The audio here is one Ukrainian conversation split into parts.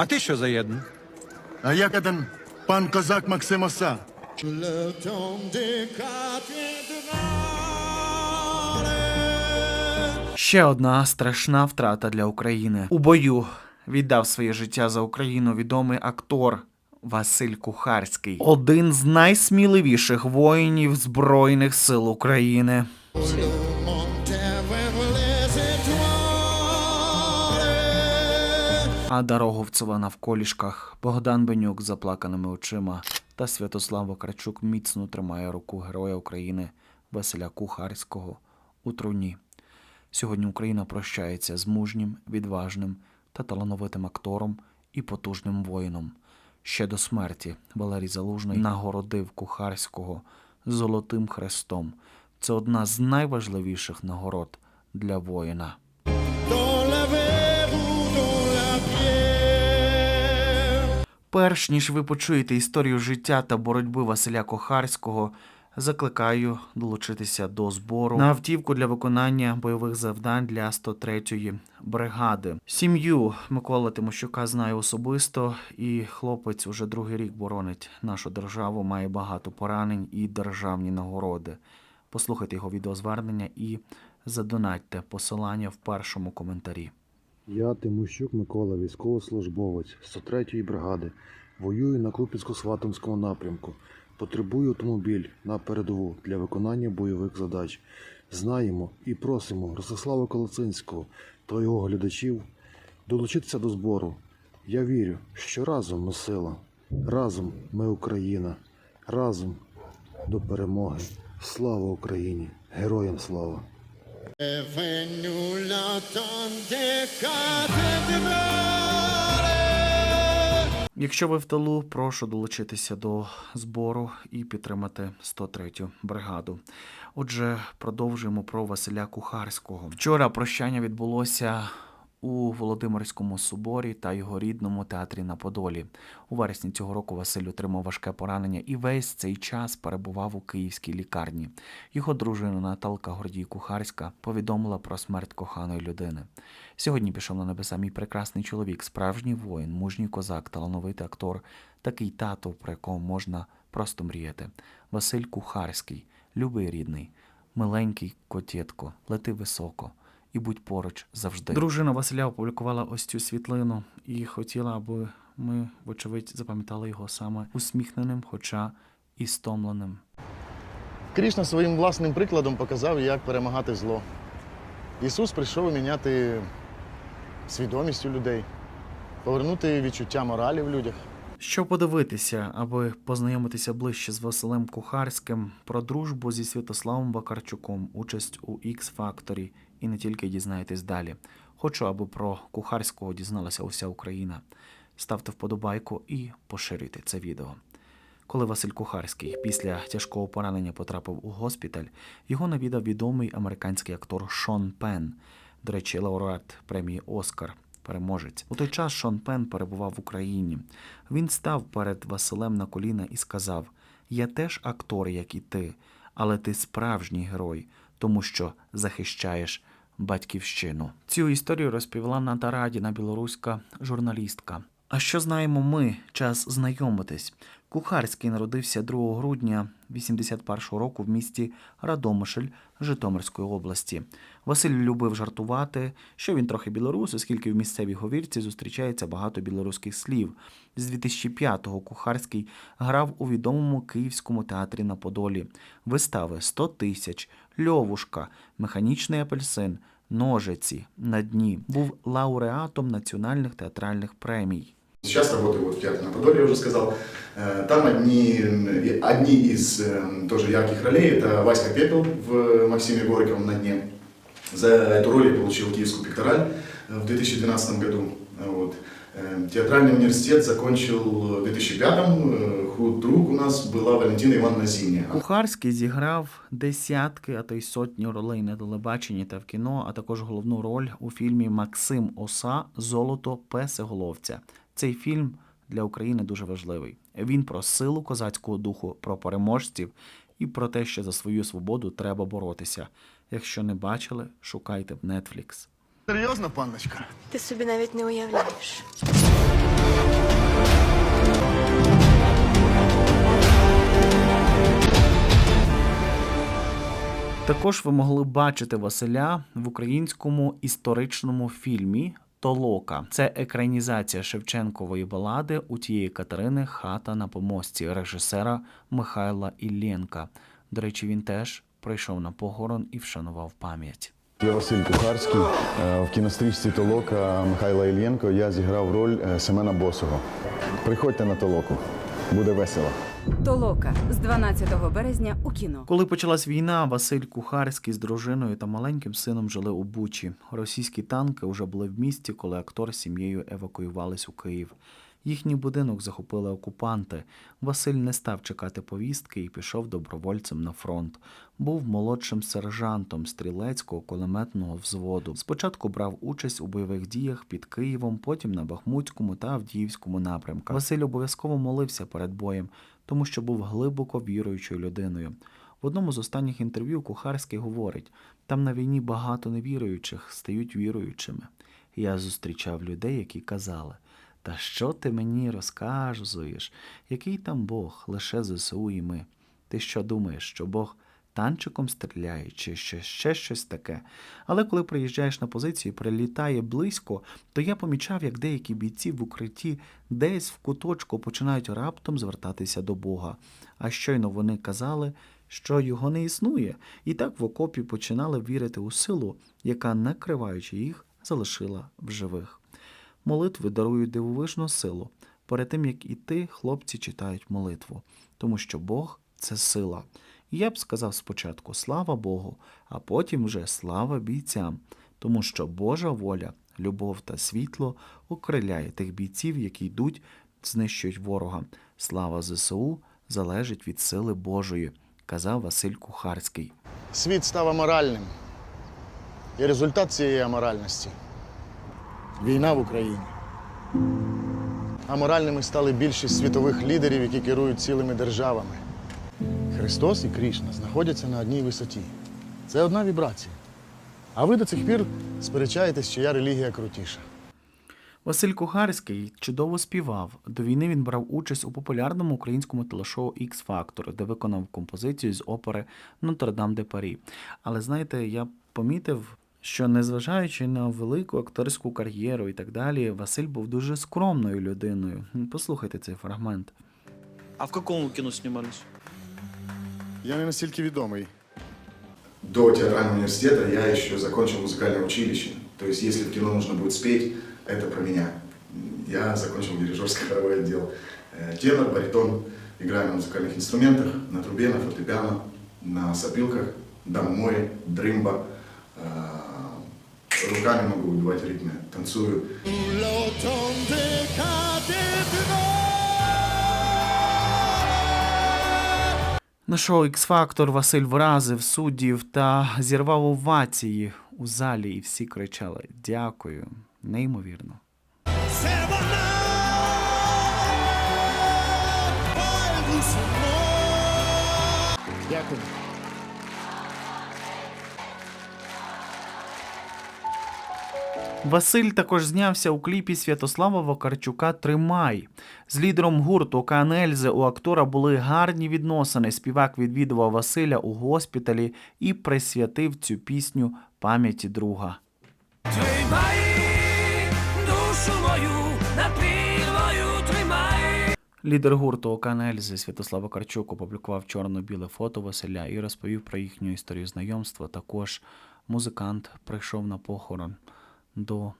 А ти що за єдин? А як один пан козак Максим Оса? Ще одна страшна втрата для України. У бою віддав своє життя за Україну відомий актор Василь Кухарський, один з найсміливіших воїнів Збройних сил України. А Дороговцева навколішках, Богдан Бенюк з заплаканими очима та Святослав Вакарчук міцно тримає руку Героя України Василя Кухарського у труні. Сьогодні Україна прощається з мужнім, відважним та талановитим актором і потужним воїном. Ще до смерті Валерій Залужний нагородив Кухарського Золотим Хрестом. Це одна з найважливіших нагород для воїна. Перш ніж ви почуєте історію життя та боротьби Василя Кохарського, закликаю долучитися до збору на автівку для виконання бойових завдань для 103-ї бригади. Сім'ю Микола Тимощука знаю особисто, і хлопець уже другий рік боронить нашу державу, має багато поранень і державні нагороди. Послухайте його відеозвернення і задонатьте посилання в першому коментарі. Я Тимощук Микола, військовослужбовець 103-ї бригади. Воюю на Купінсько-Сватомському напрямку. Потребую автомобіль на передову для виконання бойових задач. Знаємо і просимо Ростислава Колоцинського та його глядачів долучитися до збору. Я вірю, що разом ми сила, разом ми Україна, разом до перемоги. Слава Україні! Героям слава! Якщо ви в тилу, прошу долучитися до збору і підтримати 103-ю бригаду. Отже, продовжуємо про Василя Кухарського. Вчора прощання відбулося у Володимирському соборі та його рідному театрі на Подолі. У вересні цього року Василь отримав важке поранення і весь цей час перебував у київській лікарні. Його дружина Наталка Гордій Кухарська повідомила про смерть коханої людини. Сьогодні пішов на небеса мій прекрасний чоловік, справжній воїн, мужній козак, талановитий актор, такий тато, про якого можна просто мріяти. Василь Кухарський, любий рідний, миленький котєтко, лети високо і будь поруч завжди. Дружина Василя опублікувала ось цю світлину і хотіла, аби ми, вочевидь, запам'ятали його саме усміхненим, хоча і стомленим. Крішна своїм власним прикладом показав, як перемагати зло. Ісус прийшов міняти свідомість у людей, повернути відчуття моралі в людях. Що подивитися, аби познайомитися ближче з Василем Кухарським, про дружбу зі Святославом Вакарчуком, участь у X Factor і не тільки дізнаєтесь далі. Хочу, аби про Кухарського дізналася уся Україна. Ставте вподобайку і поширюйте це відео. Коли Василь Кухарський після тяжкого поранення потрапив у госпіталь, його навідав відомий американський актор Шон Пен, до речі, лауреат премії Оскар. Переможець у той час Шон Пен перебував в Україні. Він став перед Василем на коліна і сказав: Я теж актор, як і ти, але ти справжній герой, тому що захищаєш батьківщину. Цю історію розповіла Ната Радіна, білоруська журналістка. А що знаємо ми? Час знайомитись. Кухарський народився 2 грудня 81-го року в місті Радомишль Житомирської області. Василь любив жартувати, що він трохи білорус, оскільки в місцевій говірці зустрічається багато білоруських слів. З 2005-го Кухарський грав у відомому київському театрі на Подолі. Вистави «100 тисяч, Льовушка, Механічний апельсин, Ножиці на дні. Був лауреатом національних театральних премій. Сейчас работаю вот в театре на Подоле, я уже сказал. Э, Там одни, одни из э, тоже ярких ролей. Это Васька Пепел в Максиме Горьковом на дне. За эту роль я получил Киевскую пектораль э, в 2012 году. Вот. Э, Театральный университет закончил в 2005-м. Э, Худрук у нас была Валентина Ивановна Зимняя. Кухарський зіграв десятки, а то й сотні ролей на телебаченні та в кіно, а також головну роль у фільмі Максим Оса Золото Песеголовця. цей фільм для України дуже важливий. Він про силу козацького духу, про переможців і про те, що за свою свободу треба боротися. Якщо не бачили, шукайте в Netflix. Серйозно, панночка? Ти собі навіть не уявляєш. Також ви могли бачити Василя в українському історичному фільмі Толока. Це екранізація Шевченкової балади у тієї Катерини Хата на помості режисера Михайла Іллєнка. До речі, він теж прийшов на похорон і вшанував пам'ять. Я Василь Кухарський. Е, В кінострічці Толока Михайла Ільєнко я зіграв роль е, Семена Босого. Приходьте на Толоку, буде весело. Толока з 12 березня у кіно. Коли почалась війна, Василь Кухарський з дружиною та маленьким сином жили у Бучі. Російські танки вже були в місті, коли актор з сім'єю евакуювались у Київ. Їхній будинок захопили окупанти. Василь не став чекати повістки і пішов добровольцем на фронт. Був молодшим сержантом стрілецького кулеметного взводу. Спочатку брав участь у бойових діях під Києвом, потім на Бахмутському та Авдіївському напрямках. Василь обов'язково молився перед боєм, тому що був глибоко віруючою людиною. В одному з останніх інтерв'ю Кухарський говорить: там на війні багато невіруючих стають віруючими. Я зустрічав людей, які казали: Та що ти мені розказуєш? Який там Бог, лише ЗСУ і ми. Ти що думаєш, що Бог танчиком стріляє, чи ще, ще щось таке? Але коли приїжджаєш на позицію, і прилітає близько, то я помічав, як деякі бійці в укритті десь в куточку починають раптом звертатися до Бога. А щойно вони казали, що його не існує, і так в окопі починали вірити у силу, яка, накриваючи їх, залишила в живих. Молитви дарують дивовижну силу. Перед тим як іти, хлопці читають молитву, тому що Бог це сила. Я б сказав спочатку слава Богу, а потім вже слава бійцям, тому що Божа воля, любов та світло окриляє тих бійців, які йдуть, знищують ворога. Слава ЗСУ залежить від сили Божої, казав Василь Кухарський. Світ став аморальним. І результат цієї аморальності війна в Україні. Аморальними стали більшість світових лідерів, які керують цілими державами. Христос і Крішна знаходяться на одній висоті. Це одна вібрація. А ви до цих пір сперечаєтесь, чия релігія крутіша. Василь Кухарський чудово співав. До війни він брав участь у популярному українському телешоу X Factor, де виконав композицію з опери Нотр-Дам де Парі. Але знаєте, я помітив, що незважаючи на велику акторську кар'єру і так далі, Василь був дуже скромною людиною. Послухайте цей фрагмент. А в каком вы кино снимались? Я не настільки відомий. До театрального университета я еще закончил музыкальное училище. То есть, если в кино нужно будет спеть, это про меня. Я закончил дирижерский хоровой отдел. Э, Тенор, баритон, играю на музыкальных инструментах, на трубе, на фортепиано, на сопилках, домой, дрымба. Э, Руками могу выбивать ритмы, танцую. На шоу Factor Василь вразив суддів та зірвав овації у залі, і всі кричали Дякую. Неймовірно. Дякую. Василь також знявся у кліпі Святослава Вакарчука Тримай. З лідером гурту Ельзи у актора були гарні відносини. Співак відвідував Василя у госпіталі і присвятив цю пісню пам'яті друга. Тримай душу мою, прірвою тримай. Лідер гурту Океан Ельзи Святослав Вакарчук опублікував чорно-біле фото Василя і розповів про їхню історію знайомства. Також музикант прийшов на похорон до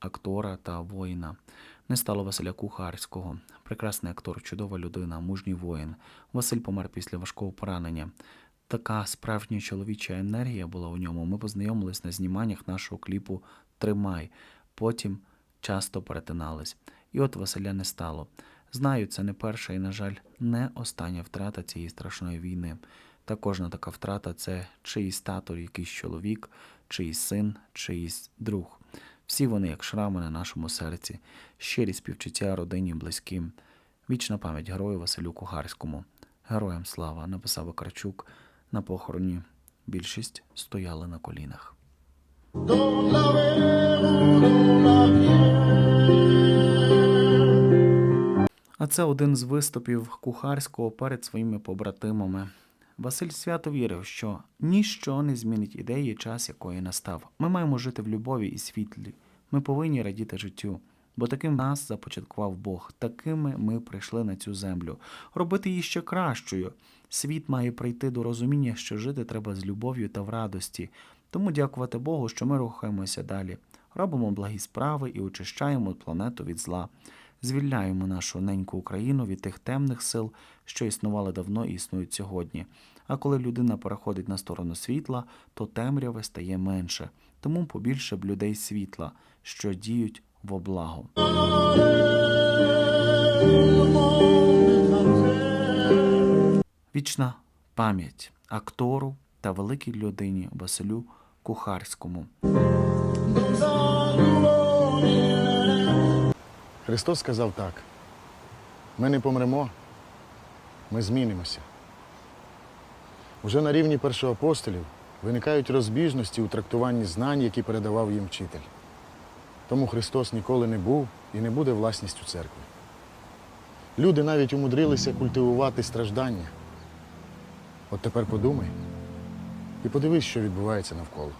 актора та воїна. Не стало Василя Кухарського. Прекрасний актор, чудова людина, мужній воїн. Василь помер після важкого поранення. Така справжня чоловіча енергія була у ньому. Ми познайомились на зніманнях нашого кліпу Тримай. Потім часто перетинались. І от Василя не стало. Знаю, це не перша і, на жаль, не остання втрата цієї страшної війни. Та кожна така втрата це чиїсь тато, якийсь чоловік, чиїсь син, чиїсь друг. Всі вони, як шрами на нашому серці, щирі співчуття родині близьким. Вічна пам'ять герою Василю Кухарському. Героям слава, написав Вакарчук на похороні. Більшість стояли на колінах. А це один з виступів Кухарського перед своїми побратимами. Василь свято вірив, що ніщо не змінить ідеї час, якої настав. Ми маємо жити в любові і світлі. Ми повинні радіти життю. Бо таким нас започаткував Бог, такими ми прийшли на цю землю, робити її ще кращою. Світ має прийти до розуміння, що жити треба з любов'ю та в радості. Тому дякувати Богу, що ми рухаємося далі, робимо благі справи і очищаємо планету від зла, звільняємо нашу неньку Україну від тих темних сил, що існували давно і існують сьогодні. А коли людина переходить на сторону світла, то темряви стає менше. Тому побільше б людей світла, що діють во благо. Вічна пам'ять актору та великій людині Василю Кухарському. Христос сказав так: ми не помремо, ми змінимося. Уже на рівні першоапостолів виникають розбіжності у трактуванні знань, які передавав їм вчитель. Тому Христос ніколи не був і не буде власністю церкви. Люди навіть умудрилися культивувати страждання. От тепер подумай і подивись, що відбувається навколо.